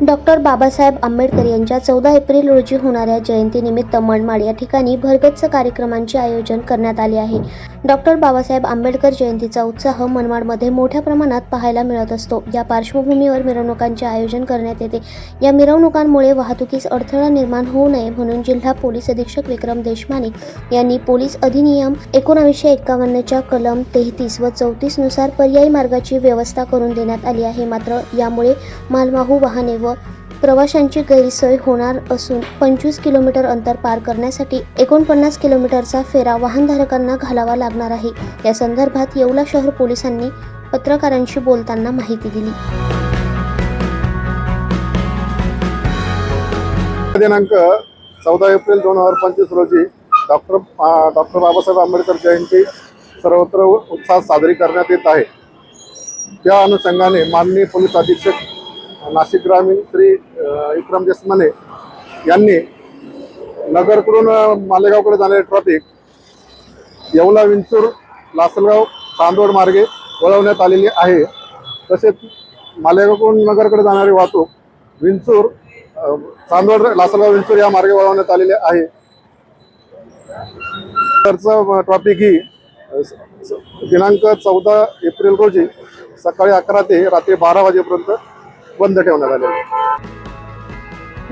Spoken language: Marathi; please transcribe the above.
डॉक्टर बाबासाहेब आंबेडकर यांच्या चौदा एप्रिल रोजी होणाऱ्या जयंतीनिमित्त मनमाड या ठिकाणी भरगच्च कार्यक्रमांचे आयोजन करण्यात आले आहे. डॉक्टर बाबासाहेब आंबेडकर जयंतीचा उत्साह मनमाडमध्ये मोठ्या प्रमाणात पाहायला मिळत असतो. या पार्श्वभूमीवर मिरवणुकांचे आयोजन करण्यात येते. या मिरवणुकांमुळे वाहतुकीस अडथळा निर्माण होऊ नये म्हणून जिल्हा पोलीस अधीक्षक विक्रम देशमाने यांनी पोलीस अधिनियम एकोणावीसशे एकावन्नच्या कलम तेहतीस व चौतीसनुसार पर्यायी मार्गाची व्यवस्था करून देण्यात आली आहे. मात्र यामुळे मालवाहू वाहने व प्रवाशांची गैरसोय होणार असून पंचवीस किलोमीटर अंतर पार करण्यासाठी एकोणपन्नास किलोमीटरचा फेरा वाहनधारकांना घालावा लागणार आहे. या संदर्भात येवला शहर पोलिसांनी पत्रकारांशी बोलताना माहिती दिली. दिनांक चौदा एप्रिल दोन हजार पंचवीस रोजी डॉक्टर डॉक्टर बाबासाहेब आंबेडकर जयंती सर्वत्र उत्साहात साजरी करण्यात येत आहे. त्या अनुषंगाने माननीय पोलीस अधीक्षक नाशिक ग्रामीण श्री विक्रम जसमाने यांनी नगरकडून मालेगावकडे जाणारे ट्रॅफिक येवला विंचूर लासलगाव चांदवड मार्गे वळवण्यात आलेली आहे. तसेच मालेगावकडून नगरकडे जाणारी वाहतूक विंचूर चांदवड लासलगाव विंचूर या मार्गे वळवण्यात आलेले आहे. तरचं ट्रॉफिक ही दिनांक चौदा एप्रिल रोजी सकाळी अकरा ते रात्री बारा वाजेपर्यंत बंद ठेवण्यात आलेले आहे.